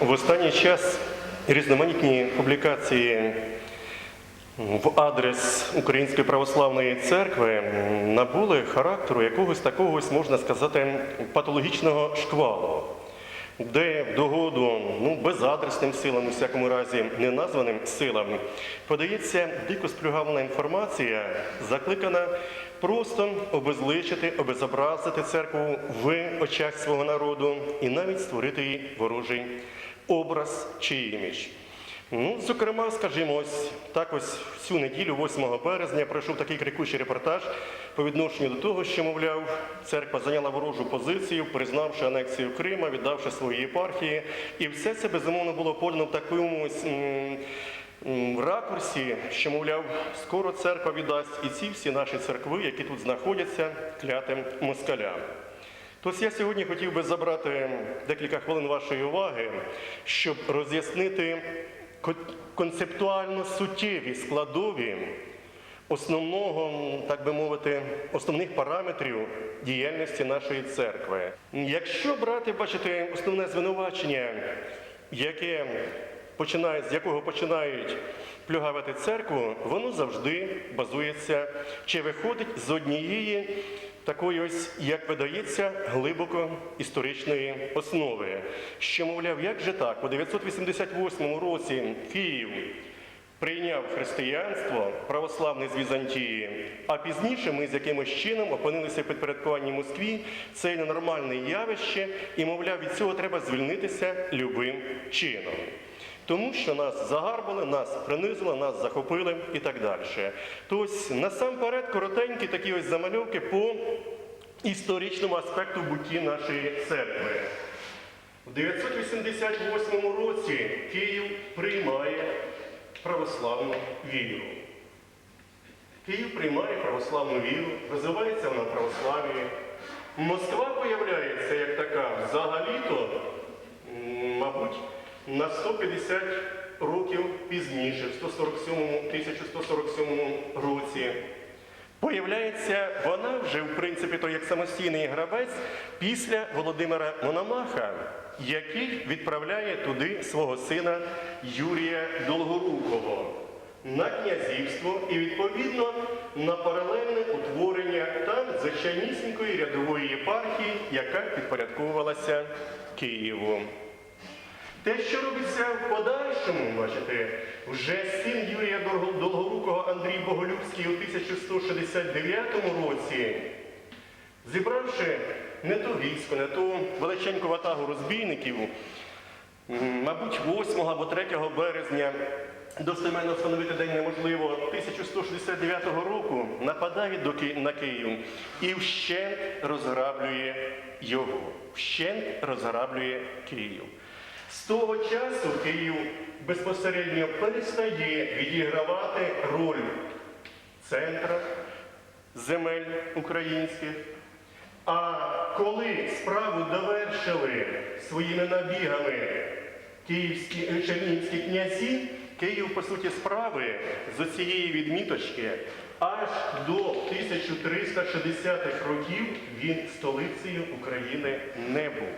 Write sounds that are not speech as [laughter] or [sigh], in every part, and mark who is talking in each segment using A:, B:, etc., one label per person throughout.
A: В останній час різноманітні публікації в адрес Української православної церкви набули характеру якогось такого, можна сказати, патологічного шквалу, де в догоду ну, безадресним силам, у всякому разі неназваним силам, подається дико сплюгавлена інформація, закликана просто обезличити, обезобразити церкву в очах свого народу і навіть створити їй ворожий образ чи імідж. Ну, зокрема, скажімо, ось так ось цю неділю, 8 березня, пройшов такий крикучий репортаж по відношенню до того, що, мовляв, церква зайняла ворожу позицію, признавши анексію Крима, віддавши свої єпархії. І все це безумовно було подано в такому ось, ракурсі, що, мовляв, скоро церква віддасть і ці всі наші церкви, які тут знаходяться, клятим москалям. Тож я сьогодні хотів би забрати декілька хвилин вашої уваги, щоб роз'яснити концептуально суттєві складові основного, так би мовити, основних параметрів діяльності нашої церкви. Якщо брати, бачите, основне звинувачення, яке починає, з якого починають плюгавити церкву, воно завжди базується чи виходить з однієї такої ось, як видається, глибоко історичної основи. Що, мовляв, як же так? У 988 році Київ прийняв християнство православне з Візантії, а пізніше ми з якимось чином опинилися в підпорядкуванні Москві. Це ненормальне явище, і, мовляв, від цього треба звільнитися любим чином. Тому що нас загарбали, нас принизили, нас захопили і так далі. Тобто, насамперед, коротенькі такі ось замальовки по історичному аспекту бутті нашої церкви. У 988 році Київ приймає православну віру. Київ приймає православну віру, розвивається вона в православі. Москва появляється як така взагалі-то, мабуть, на 150 років пізніше, в 147, 1147 році. Появляється вона вже, в принципі, то як самостійний гравець після Володимира Мономаха, який відправляє туди свого сина Юрія Долгорукого на князівство і відповідно на паралельне утворення там звичайнісінької рядової єпархії, яка підпорядковувалася Києву. Те, що робиться в подальшому, бачите, вже син Юрія Долго- Долгорукого Андрій Боголюбський у 1169 році, зібравши не то військо, не то величеньку ватагу розбійників, мабуть, 8 або 3 березня, достеменно встановити день неможливо, 1169 року нападає на Київ і вщент розграблює його, вщент розграблює Київ. З того часу Київ безпосередньо перестає відігравати роль центра земель українських. А коли справу довершили своїми набігами київські е, чернігівські князі, Київ, по суті, справи з цієї відміточки аж до 1360-х років він столицею України не був.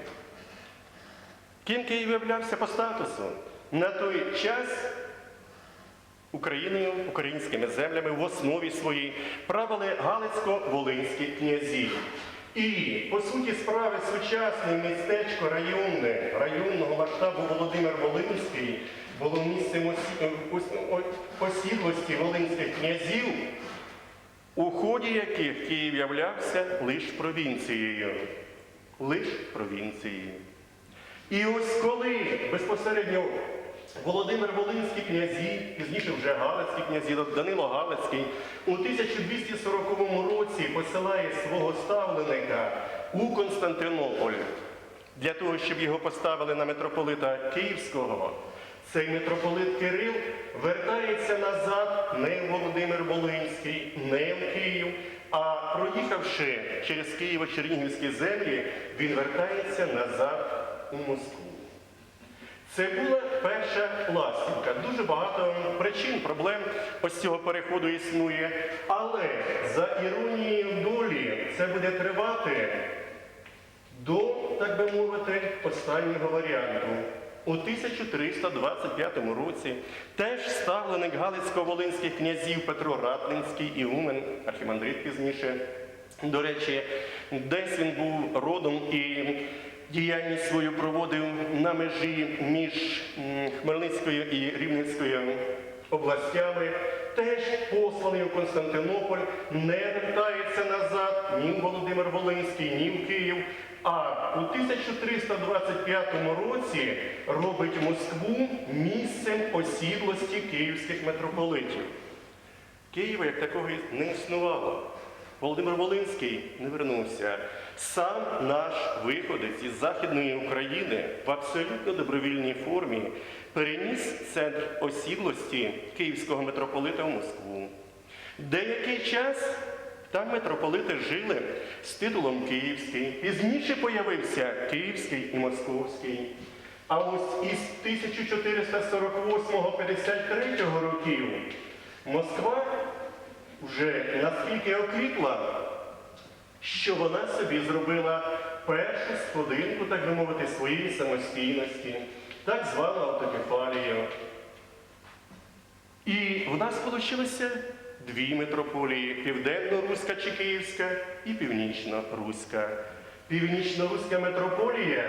A: Ким Київ являвся по статусу? На той час Україною, українськими землями в основі своїй правили Галицько-Волинські князі. І, по суті, справи сучасне містечко районне, районного масштабу Володимир Волинський було місцем осі- ос- о- посідлості волинських князів, у ході яких Київ являвся лише провінцією. Лиш провінцією. І ось коли безпосередньо Володимир Волинський князі, пізніше вже Галицькі князі, Данило Галицький, у 1240 році посилає свого ставленика у Константинополь для того, щоб його поставили на митрополита Київського. Цей митрополит Кирил вертається назад не в Володимир Волинський, не в Київ, а проїхавши через Києво-Чернігівські землі, він вертається назад у Москву. Це була перша ластівка. Дуже багато причин, проблем ось цього переходу існує. Але за іронією долі це буде тривати до, так би мовити, останнього варіанту. У 1325 році теж ставленик Галицько-Волинських князів Петро Ратлинський Іумен, архімандрит пізніше. До речі, десь він був родом і діяльність свою проводив на межі між Хмельницькою і Рівненською областями, теж посланий у Константинополь, не вертається назад ні в Володимир Волинський, ні в Київ. А у 1325 році робить Москву місцем осідлості київських митрополитів. Києва як такого не існувало. Володимир Волинський не вернувся. Сам наш виходець із Західної України в абсолютно добровільній формі переніс центр осідлості київського митрополита в Москву. Деякий час там митрополити жили з титулом Київський. Пізніше появився Київський і Московський. А ось із 1448-53 років Москва вже наскільки окріпла, що вона собі зробила першу сходинку, так би мовити, своєї самостійності, так звану автокефалію. І в нас вийшлося дві митрополії південно-руська чи київська і північно-руська. Північно-руська митрополія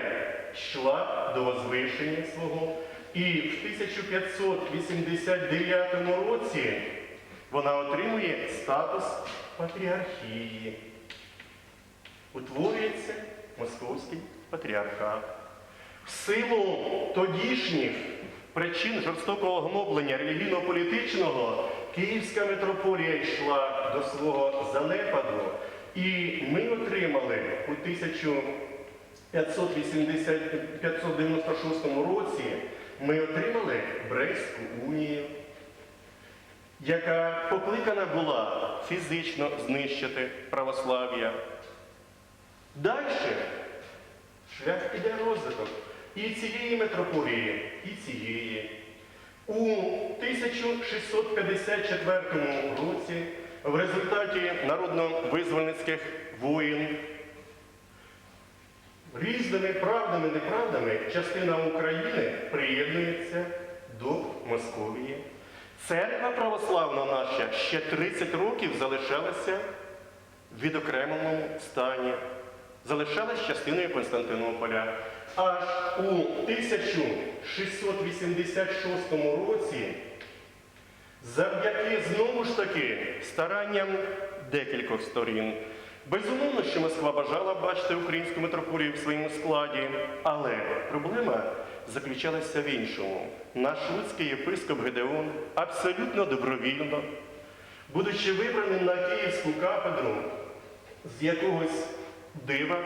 A: йшла до возвишення свого, і в 1589 році вона отримує статус патріархії. Утворюється Московський патріархат. В силу тодішніх причин жорстокого гноблення релігійно-політичного Київська митрополія йшла до свого занепаду, і ми отримали у 1580 596 році ми отримали Брестську унію, яка покликана була фізично знищити православ'я. Далі шлях іде розвиток і цієї митрополії, і цієї. У 1654 році в результаті народно-визвольницьких воїн різними правдами, неправдами частина України приєднується до Московії. Церква православна наша ще 30 років залишалася в відокремленому стані, залишалась частиною Константинополя. Аж у 1686 році, завдяки знову ж таки старанням декількох сторін, безумовно, що Москва бажала бачити українську митрополію в своєму складі, але проблема заключалася в іншому. Наш луцький єпископ Гедеон абсолютно добровільно, будучи вибраним на київську кафедру з якогось дива,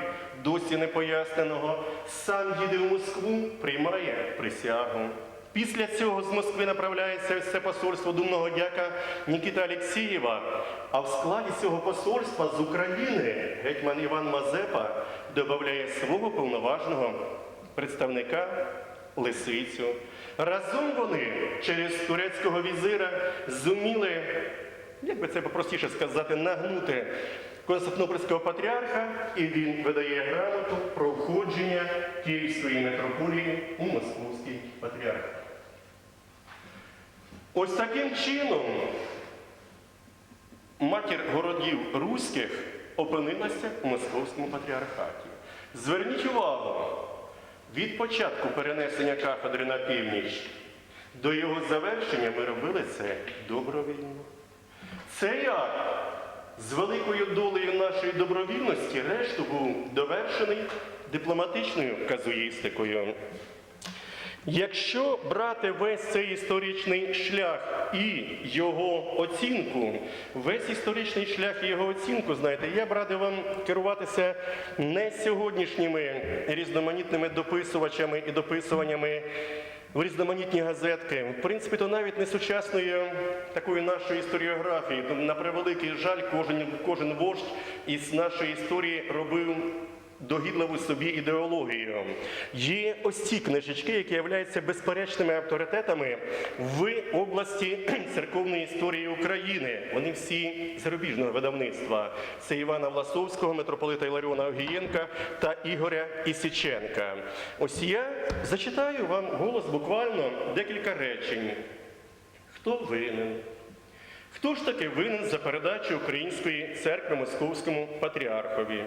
A: досі не поясненого, сам їде в Москву, приймає присягу. Після цього з Москви направляється все посольство думного дяка Нікіта Алексієва, а в складі цього посольства з України гетьман Іван Мазепа додає свого повноважного представника Лисицю. Разом вони через турецького візира зуміли як би це попростіше сказати, нагнути Константинопольського патріарха, і він видає грамоту про входження Київської митрополії у Московський патріархат. Ось таким чином матір городів руських опинилася у Московському патріархаті. Зверніть увагу, від початку перенесення кафедри на північ до його завершення ми робили це добровільно. Цей акт з великою долею нашої добровільності решту був довершений дипломатичною казуїстикою. Якщо брати весь цей історичний шлях і його оцінку, весь історичний шлях і його оцінку, знаєте, я б радив вам керуватися не сьогоднішніми різноманітними дописувачами і дописуваннями в різноманітні газетки. В принципі, то навіть не сучасної такої нашої історіографії. На превеликий жаль, кожен, кожен вождь із нашої історії робив догідливу собі ідеологію. Є ось ці книжечки, які являються безперечними авторитетами в області [clears throat] церковної історії України. Вони всі зарубіжного видавництва. Це Івана Власовського, митрополита Іларіона Огієнка та Ігоря Ісіченка. Ось я зачитаю вам голос буквально декілька речень. Хто винен? Хто ж таки винен за передачу Української церкви Московському патріархові?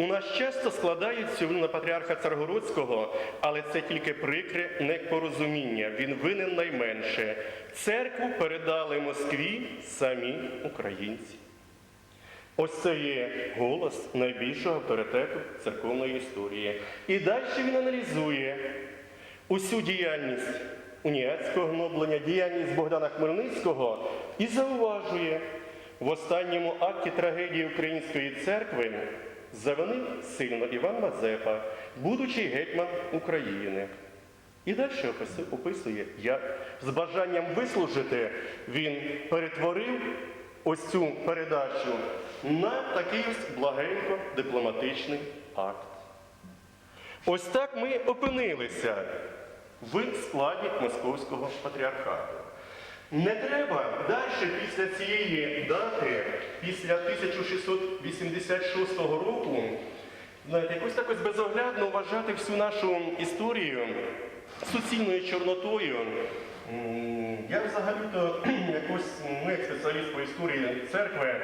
A: У нас часто складають цю на патріарха Царгородського, але це тільки прикре непорозуміння. Він винен найменше. Церкву передали Москві самі українці. Ось це є голос найбільшого авторитету церковної історії. І далі він аналізує усю діяльність уніатського гноблення, діяльність Богдана Хмельницького і зауважує, в останньому акті трагедії Української церкви завинив сильно Іван Мазепа, будучи гетьман України. І далі описує, як з бажанням вислужити він перетворив ось цю передачу на такий ось благенько дипломатичний акт. Ось так ми опинилися в складі Московського патріархату. Не треба далі після цієї дати, після 1686 року, знаєте, якось так безоглядно вважати всю нашу історію суцільною чорнотою. Я взагалі-то [clears throat] якось, ну, як спеціаліст по історії церкви,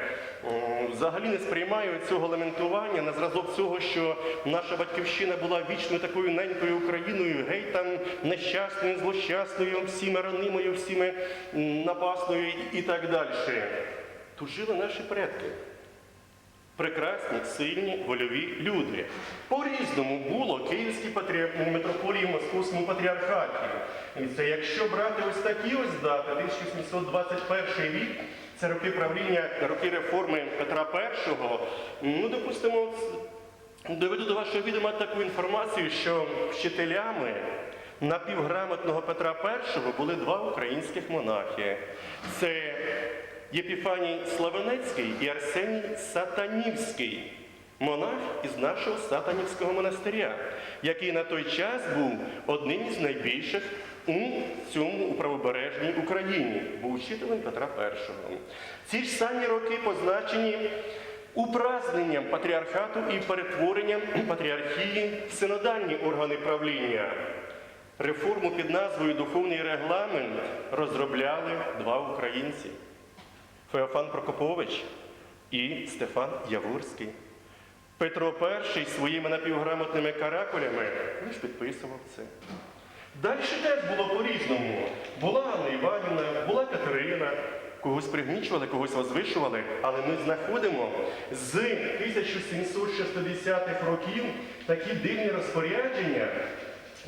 A: взагалі не сприймаю цього лементування на зразок цього, що наша батьківщина була вічною такою ненькою Україною, гей там нещасною, злощасною, всіми ранимою, всіми напасною і так далі. Тут жили наші предки. Прекрасні, сильні, вольові люди. По-різному було Київській патрі... митрополії Московському патріархаті. І це якщо брати ось такі ось дати, 1721 рік, це роки правління, роки реформи Петра І, ну, допустимо, доведу до вашого відома таку інформацію, що вчителями напівграмотного Петра І були два українських монахи. Це Єпіфаній Славенецький і Арсеній Сатанівський, монах із нашого Сатанівського монастиря, який на той час був одним із найбільших у цьому у правобережній Україні, був вчителем Петра І. Ці ж самі роки позначені упразненням патріархату і перетворенням патріархії в синодальні органи правління. Реформу під назвою Духовний регламент розробляли два українці. Феофан Прокопович і Стефан Яворський. Петро І своїми напівграмотними каракулями лише підписував це. Далі теж було по-різному. Була Анна Іванівна, була Катерина, когось пригнічували, когось возвишували, але ми знаходимо з 1760-х років такі дивні розпорядження,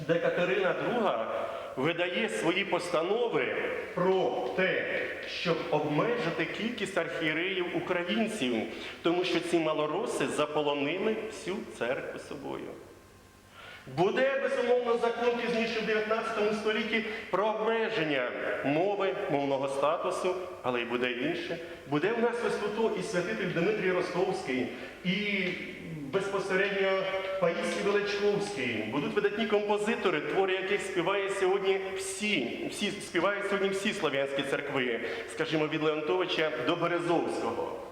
A: де Катерина II видає свої постанови про те, щоб обмежити кількість архієреїв українців, тому що ці малороси заполонили всю церкву собою. Буде, безумовно, закон пізніше в 19 столітті про обмеження мови, мовного статусу, але й буде інше. Буде в нас ось і святитель Дмитрій Ростовський, і безпосередньо Паїсій Величковський. Будуть видатні композитори, твори яких співає сьогодні всі, всі співають сьогодні всі слав'янські церкви, скажімо, від Леонтовича до Березовського.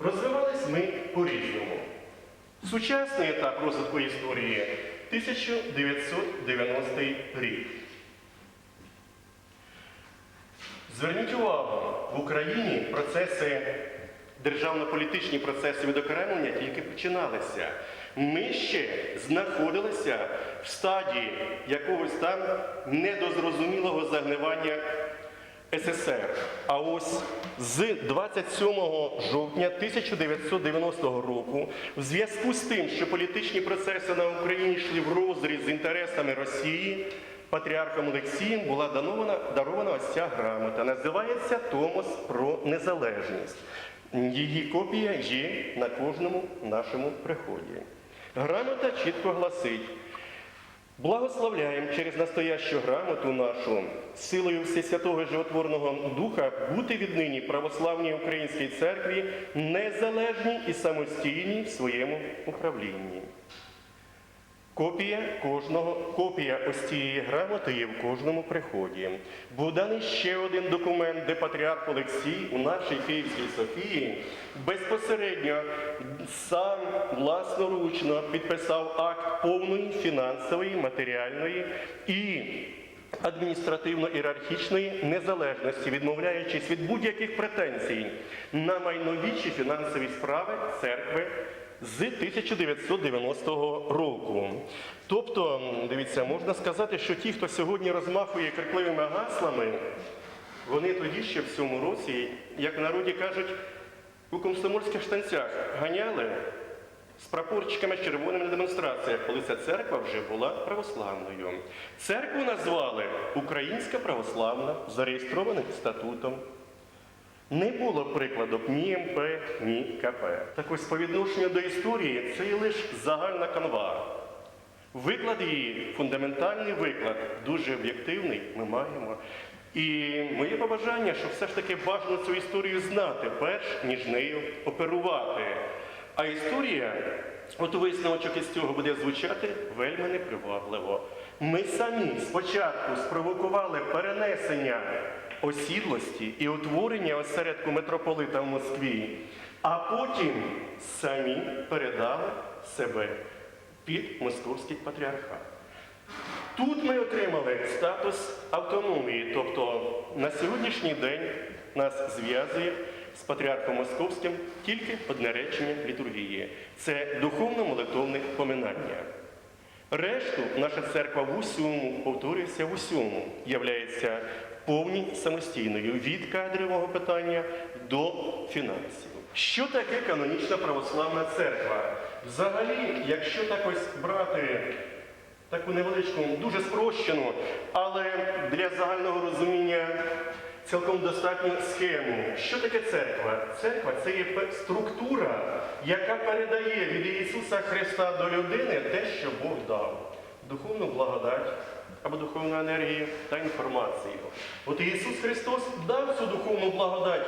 A: Розвивались ми по-різному. Сучасний етап розвитку історії 1990 рік. Зверніть увагу, в Україні процеси, державно-політичні процеси відокремлення тільки починалися. Ми ще знаходилися в стадії якогось там недозрозумілого загнивання СССР. А ось з 27 жовтня 1990 року, в зв'язку з тим, що політичні процеси на Україні йшли в розріз з інтересами Росії, патріархом Олексієм була данована, дарована ось ця грамота. Називається Томос про незалежність. Її копія є на кожному нашому приході. Грамота чітко гласить. Благословляємо через настоящу грамоту нашу, силою Всесвятого Животворного Духа бути віднині православній Українській церкві незалежній і самостійній в своєму управлінні. Копія кожного, копія ось цієї грамоти є в кожному приході. Був даний ще один документ, де патріарх Олексій у нашій Київській Софії безпосередньо сам власноручно підписав акт повної фінансової, матеріальної і адміністративно-ієрархічної незалежності, відмовляючись від будь-яких претензій на майнові чи фінансові справи церкви з 1990 року. Тобто, дивіться, можна сказати, що ті, хто сьогодні розмахує крикливими гаслами, вони тоді ще в цьому році, як в народі кажуть, у комсомольських штанцях ганяли з прапорчиками з червоними на демонстраціях, коли ця церква вже була православною. Церкву назвали Українська православна, зареєстрованим статутом. Не було прикладок ні МП, ні КП. Так ось по відношенню до історії це є лише загальна канва. Виклад її, фундаментальний виклад, дуже об'єктивний, ми маємо. І моє побажання, що все ж таки бажано цю історію знати, перш ніж нею оперувати. А історія, от висновочок із цього буде звучати вельми непривабливо. Ми самі спочатку спровокували перенесення осідлості і утворення осередку митрополита в Москві, а потім самі передали себе під московський патріархат. Тут ми отримали статус автономії, тобто на сьогоднішній день нас зв'язує з патріархом Московським тільки одне речення літургії це духовно-молитовне поминання. Решту наша церква в усьому, повторюється, в усьому, являється повні самостійною від кадрового питання до фінансів. Що таке канонічна православна церква? Взагалі, якщо так ось брати таку невеличку, дуже спрощену, але для загального розуміння цілком достатню схему. Що таке церква? Церква це є структура, яка передає від Ісуса Христа до людини те, що Бог дав. Духовну благодать або духовну енергію та інформацію. От Ісус Христос дав цю духовну благодать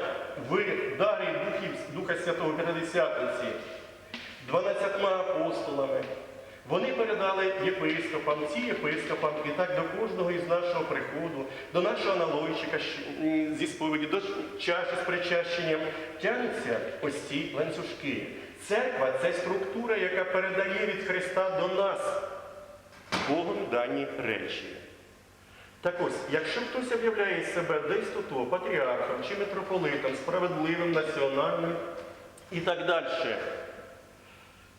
A: в дарі Духів, Духа Святого П'ятидесятниці. 12 апостолами. Вони передали єпископам, ці єпископам, і так до кожного із нашого приходу, до нашого налойчика зі сповіді, до чаші з причащенням тягнуться ось ці ланцюжки. Церква це структура, яка передає від Христа до нас Богом дані речі. Так ось, якщо хтось об'являє себе десь тут патріархом чи митрополитом, справедливим, національним і так далі,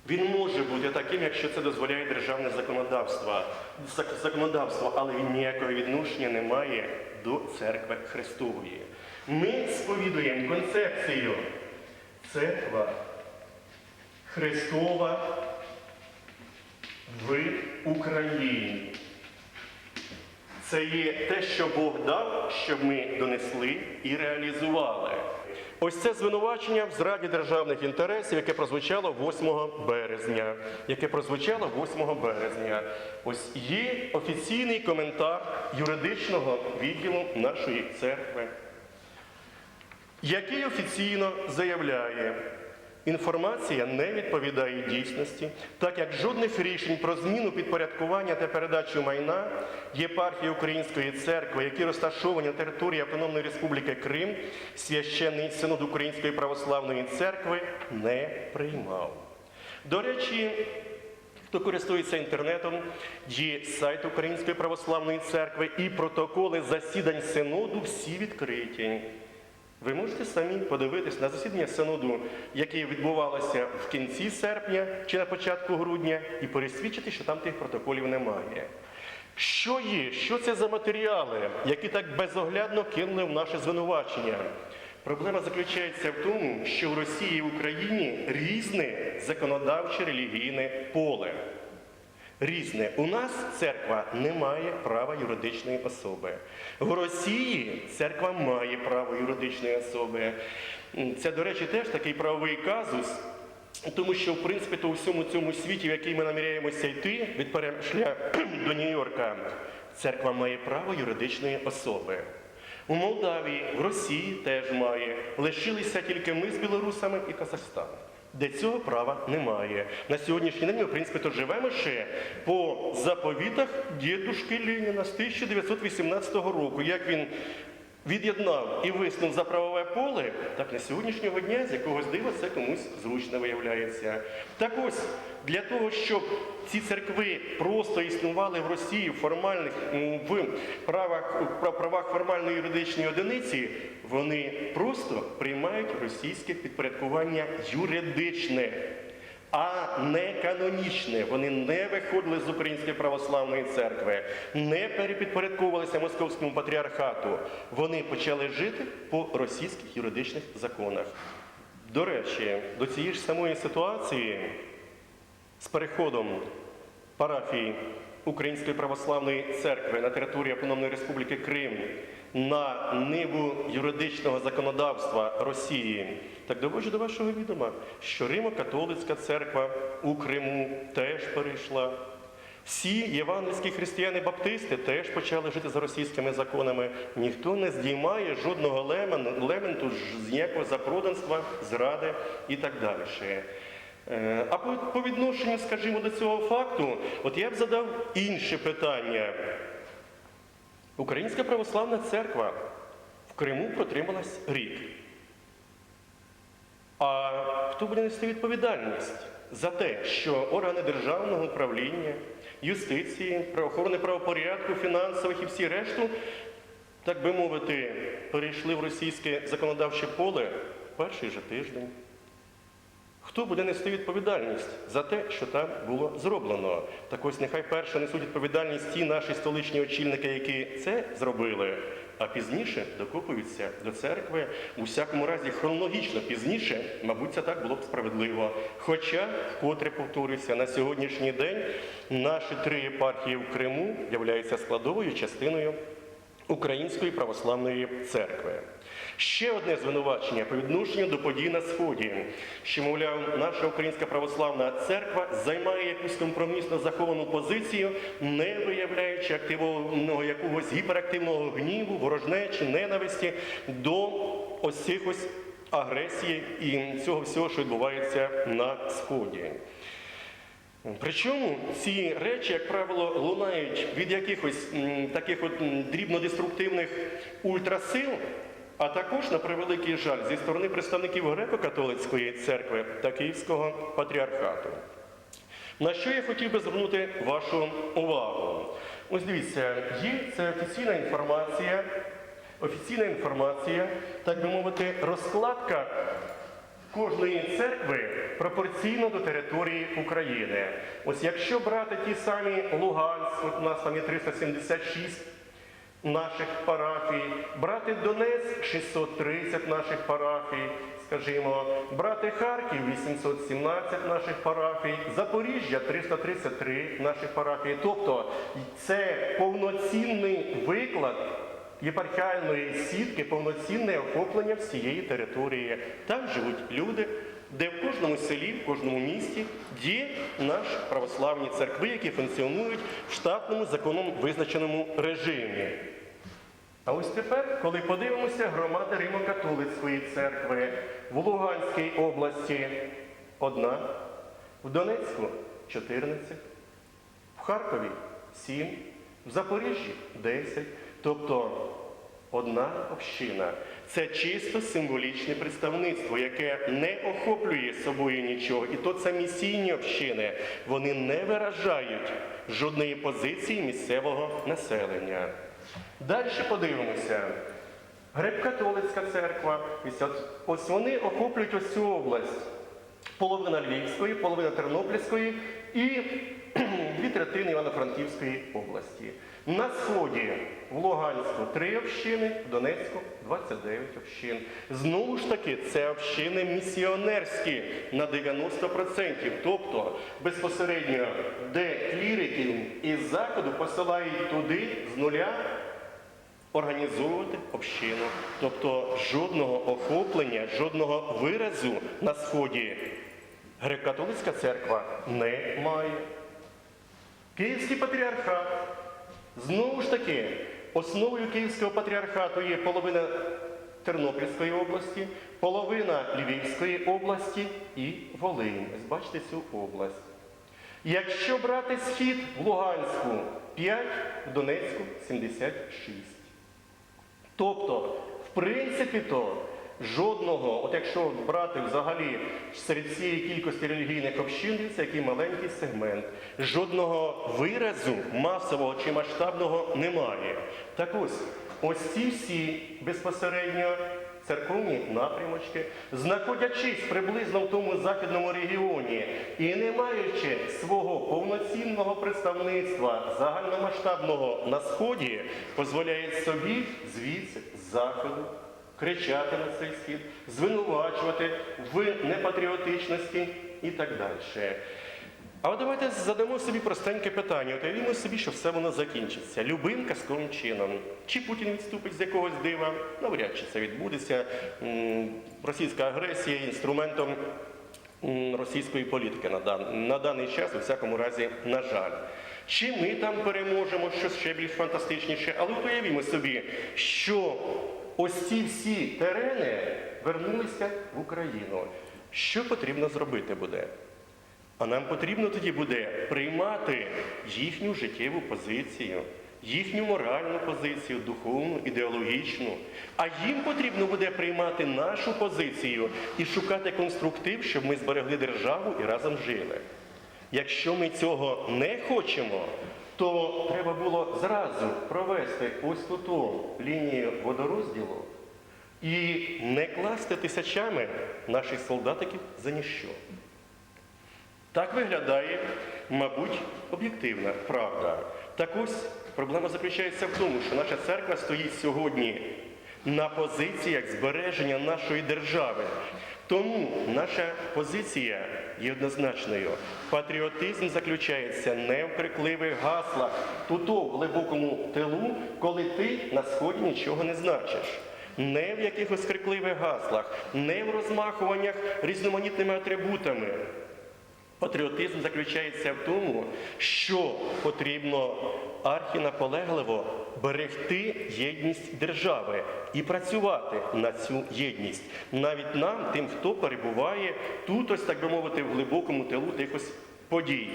A: він може бути таким, якщо це дозволяє державне законодавство, законодавство, але він ніякого відношення не має до церкви Христової. Ми сповідуємо концепцію церква Христова в Україні. Це є те, що Бог дав, щоб ми донесли і реалізували. Ось це звинувачення в зраді державних інтересів, яке прозвучало 8 березня. Яке прозвучало 8 березня. Ось є офіційний коментар юридичного відділу нашої церкви, який офіційно заявляє, інформація не відповідає дійсності, так як жодних рішень про зміну підпорядкування та передачу майна єпархії Української церкви, які розташовані на території Автономної Республіки Крим, священний синод Української православної церкви не приймав. До речі, Хто користується інтернетом, є сайт Української православної церкви і протоколи засідань синоду всі відкриті. Ви можете самі подивитись на засідання синоду, яке відбувалося в кінці серпня чи на початку грудня, і пересвідчити, що там тих протоколів немає. Що є? Що це за матеріали, які так безоглядно кинули в наше звинувачення? Проблема заключається в тому, що в Росії і Україні різне законодавче релігійне поле. Різне. У нас церква не має права юридичної особи. В Росії церква має право юридичної особи. Це, до речі, теж такий правовий казус, Тому що, в принципі, то у всьому цьому світі, в який ми наміряємося йти від Перемишля [clears throat] до Нью-Йорка, церква має право юридичної особи. У Молдавії, в Росії теж має. Лишилися тільки ми з білорусами і Казахстан. Де цього права немає. На сьогоднішній день ми, в принципі, то живемо ще по заповітах дідушки Леніна з 1918 року. Як він від'єднав і виснув за правове поле, так на сьогоднішнього дня з якогось дива це комусь зручно виявляється. Так ось для того, щоб ці церкви просто існували в Росії в формальних в правах, в правах формальної юридичної одиниці, вони просто приймають російське підпорядкування юридичне а не канонічне. Вони не виходили з Української православної церкви, не перепідпорядковувалися московському патріархату. Вони почали жити по російських юридичних законах. До речі, до цієї ж самої ситуації з переходом парафії Української православної церкви на території Автономної Республіки Крим на ниву юридичного законодавства Росії, так доводжу до вашого відома, що Римо-католицька церква у Криму теж перейшла. Всі євангельські християни-баптисти теж почали жити за російськими законами. Ніхто не здіймає жодного лемен- лементу з ніякого запроданства, зради і так далі. Е, А по відношенню, скажімо, до цього факту, от я б задав інше питання. Українська православна церква в Криму протрималась рік. А хто буде нести відповідальність за те, що органи державного управління, юстиції, правоохорони правопорядку, фінансових і всі решту, так би мовити, перейшли в російське законодавче поле перший же тиждень? Хто буде нести відповідальність за те, що там було зроблено? Так ось нехай перше несуть відповідальність ті наші столичні очільники, які це зробили, а пізніше докопуються до церкви. У всякому разі, хронологічно пізніше, мабуть, це так було б справедливо. Хоча, вкотре повторюся, на сьогоднішній день наші три єпархії в Криму являються складовою частиною Української православної церкви. Ще одне звинувачення по відношенню до подій на Сході, що, мовляв, наша Українська православна церква займає якусь компромісно заховану позицію, не виявляючи активного якогось гіперактивного гніву, ворожнечі, ненависті до ось цих ось агресії і цього всього, що відбувається на Сході. Причому ці речі, як правило, лунають від якихось таких от дрібнодеструктивних ультрасил, а також, на превеликий жаль, зі сторони представників греко-католицької церкви та Київського патріархату. На що я хотів би звернути вашу увагу? Ось дивіться, є це офіційна інформація, офіційна інформація, так би мовити, розкладка кожної церкви пропорційно до території України. Ось якщо брати ті самі Луганськ, от у нас там є 376 наших парафій, брати Донецьк 630 наших парафій, скажімо, брати Харків 817 наших парафій, Запоріжжя 333 наших парафій. Тобто це повноцінний виклад єпархіальної сітки, повноцінне охоплення всієї території. Там живуть люди, де в кожному селі, в кожному місті є наші православні церкви, які функціонують в штатному законом визначеному режимі. А ось тепер, коли подивимося, громада Римо-католицької церкви в Луганській області одна, в Донецьку 14, в Харкові 7, в Запоріжжі 10. Тобто одна община. Це чисто символічне представництво, яке не охоплює собою нічого. І то це місійні общини. Вони не виражають жодної позиції місцевого населення. Далі подивимося. Грек-католицька церква, ось вони охоплюють ось цю область. Половина Львівської, половина Тернопільської і [clears throat] дві третини Івано-Франківської області. На сході в Луганську три общини, в Донецьку 29 общин. Знову ж таки, це общини місіонерські на 90%. Тобто безпосередньо, де кліриків із заходу посилають туди з нуля організовувати общину. Тобто жодного охоплення, жодного виразу на сході Греко-католицька церква не має. Київський патріархат. Знову ж таки, основою Київського патріархату є половина Тернопільської області, половина Львівської області і Волинь. Бачите цю область. Якщо брати схід в Луганську 5, в Донецьку 76. Тобто, в принципі, то жодного, от якщо брати взагалі серед цієї кількості релігійних общин, це який маленький сегмент, жодного виразу масового чи масштабного немає. Так ось, ось ці всі безпосередньо церковні напрямочки, знаходячись приблизно в тому західному регіоні і не маючи свого повноцінного представництва загальномасштабного на сході, дозволяють собі звідси заходу кричати на цей схід, звинувачувати в непатріотичності і так далі. А от давайте задамо собі простеньке питання. От уявімо собі, що все воно закінчиться. Любим казковим чином. Чи Путін відступить з якогось дива? Навряд чи це відбудеться. Російська агресія інструментом російської політики на, дан, на даний час, у всякому разі, на жаль. Чи ми там переможемо щось ще більш фантастичніше, але уявімо собі, що ось ці всі терени вернулися в Україну. Що потрібно зробити буде? А нам потрібно тоді буде приймати їхню життєву позицію, їхню моральну позицію, духовну, ідеологічну. А їм потрібно буде приймати нашу позицію і шукати конструктив, щоб ми зберегли державу і разом жили. Якщо ми цього не хочемо, то треба було зразу провести ось тут лінію водорозділу і не класти тисячами наших солдатиків за ніщо. Так виглядає, мабуть, об'єктивна правда. Так ось проблема заключається в тому, що наша церква стоїть сьогодні на позиціях збереження нашої держави. Тому наша позиція є однозначною. Патріотизм заключається не в крикливих гаслах, тут в глибокому тилу, коли ти на сході нічого не значиш. Не в якихось крикливих гаслах, не в розмахуваннях різноманітними атрибутами. Патріотизм заключається в тому, що потрібно архінаполегливо берегти єдність держави і працювати на цю єдність. Навіть нам, тим, хто перебуває тут, ось так би мовити, в глибокому тилу тих ось подій.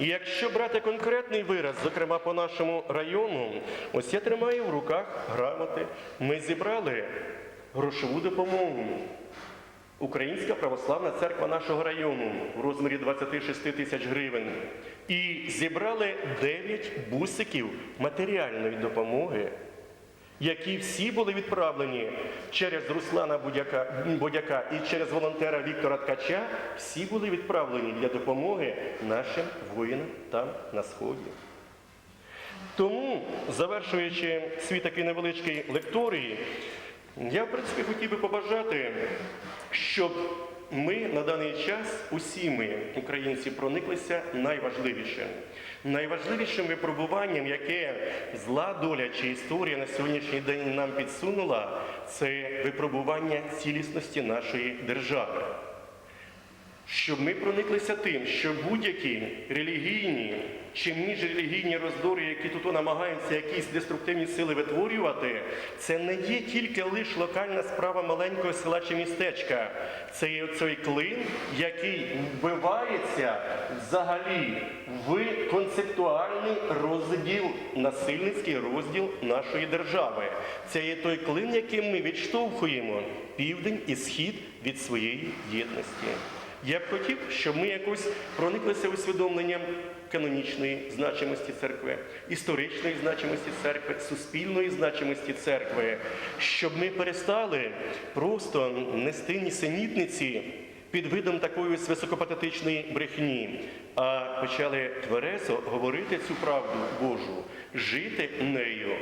A: І якщо брати конкретний вираз, зокрема по нашому району, ось я тримаю в руках грамоти. Ми зібрали грошову допомогу. Українська православна церква нашого району в розмірі 26 тисяч гривень. І зібрали 9 бусиків матеріальної допомоги, які всі були відправлені через Руслана Будяка, Бодяка і через волонтера Віктора Ткача, всі були відправлені для допомоги нашим воїнам там на сході. Тому, завершуючи свій такий невеличкий лекторій, я, в принципі, хотів би побажати, щоб ми на даний час, усі ми, українці, прониклися найважливішим. Найважливішим випробуванням, яке зла доля чи історія на сьогоднішній день нам підсунула, це випробування цілісності нашої держави щоб ми прониклися тим, що будь-які релігійні чи міжрелігійні роздори, які тут намагаються якісь деструктивні сили витворювати, це не є тільки лише локальна справа маленького села чи містечка. Це є цей клин, який вбивається взагалі в концептуальний розділ, насильницький розділ нашої держави. Це є той клин, яким ми відштовхуємо південь і схід від своєї єдності. Я б хотів, щоб ми якось прониклися усвідомленням канонічної значимості церкви, історичної значимості церкви, суспільної значимості церкви, щоб ми перестали просто нести нісенітниці під видом такої високопатетичної брехні, а почали тверезо говорити цю правду Божу, жити нею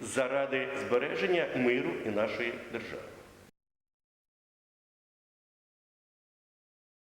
A: заради збереження миру і нашої держави.